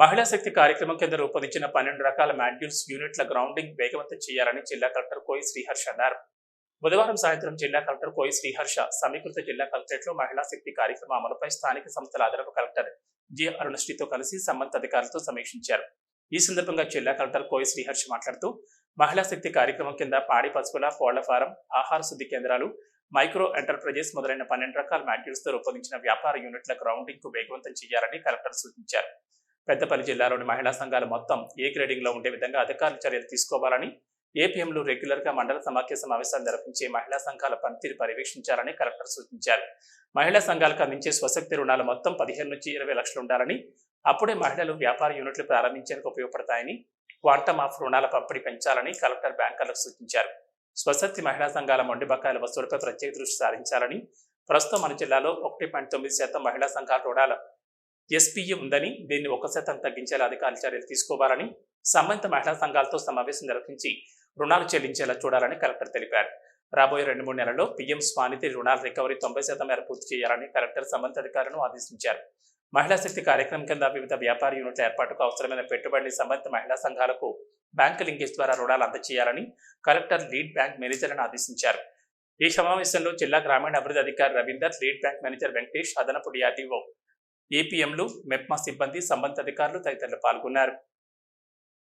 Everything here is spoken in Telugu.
మహిళా శక్తి కార్యక్రమం కింద రూపొందించిన పన్నెండు రకాల మాడ్యూల్స్ యూనిట్ల గ్రౌండింగ్ వేగవంతం చేయాలని జిల్లా కలెక్టర్ కోయి శ్రీహర్ష అన్నారు. బుధవారం సాయంత్రం జిల్లా కలెక్టర్ కోయి శ్రీహర్ష సమీకృత జిల్లా కలెక్టరేట్లో మహిళా శక్తి కార్యక్రమం అమలుపై స్థానిక సంస్థల అదనపు కలెక్టర్ జి. అరుణశ్రీతో కలిసి సంబంధిత అధికారులతో సమీక్షించారు. ఈ సందర్భంగా జిల్లా కలెక్టర్ కోయి శ్రీహర్ష మాట్లాడుతూ మహిళా శక్తి కార్యక్రమం కింద పాడి పశువుల కోళ్ళ ఫారం ఆహార శుద్ధి కేంద్రాలు మైక్రో ఎంటర్ప్రైజెస్ మొదలైన పన్నెండు రకాల మాడ్యూల్స్తో రూపొందించిన వ్యాపార యూనిట్ల గ్రౌండింగ్కు వేగవంతం చేయాలని కలెక్టర్ సూచించారు. పెద్దపల్లి జిల్లాలోని మహిళా సంఘాలు మొత్తం ఏ గ్రేడింగ్లో ఉండే విధంగా అధికారులు చర్యలు తీసుకోవాలని ఏపీఎంలు రెగ్యులర్గా మండల సమాఖ్య సమావేశాలు నిర్వహించే మహిళా సంఘాల పనితీరు పర్యవేక్షించాలని కలెక్టర్ సూచించారు. మహిళా సంఘాలకు అందించే స్వశక్తి రుణాలు మొత్తం పదిహేను నుంచి ఇరవై లక్షలు ఉండాలని అప్పుడే మహిళలు వ్యాపార యూనిట్లు ప్రారంభించేందుకు ఉపయోగపడతాయని క్వాంటమ్ ఆఫ్ రుణాల పంపిణీ పెంచాలని కలెక్టర్ బ్యాంకర్లకు సూచించారు. స్వశక్తి మహిళా సంఘాల మొండి బకాయిల వసూలపై ప్రత్యేక దృష్టి సారించాలని ప్రస్తుతం మన జిల్లాలో ఒకటి పాయింట్ తొమ్మిది శాతం మహిళా సంఘాల రుణాల ఎస్పీఏ ఉందని దీన్ని ఒక శాతం తగ్గించేలా అధికారులు చర్యలు తీసుకోవాలని సంబంధిత మహిళా సంఘాలతో సమావేశం నిర్వహించి రుణాలు చెల్లించేలా చూడాలని కలెక్టర్ తెలిపారు. రాబోయే రెండు మూడు నెలల్లో పీఎం స్వానిధి రుణాల రికవరీ తొంభై శాతం మేర పూర్తి చేయాలని కలెక్టర్ సంబంధిత అధికారులను ఆదేశించారు. మహిళా శక్తి కార్యక్రమం కింద వివిధ వ్యాపార యూనిట్ల ఏర్పాటుకు అవసరమైన పెట్టుబడిని సంబంధిత మహిళా సంఘాలకు బ్యాంకు లింకేజ్ ద్వారా రుణాలు అందజేయాలని కలెక్టర్ లీడ్ బ్యాంక్ మేనేజర్లను ఆదేశించారు. ఈ సమావేశంలో జిల్లా గ్రామీణ అభివృద్ధి అధికారి Ravinder lead bank manager Venkatesh అదనపు డిఆర్డీఓ ఏపీఎంలు మెప్మా సిబ్బంది సంబంధిత అధికారులు తదితరులు పాల్గొన్నారు.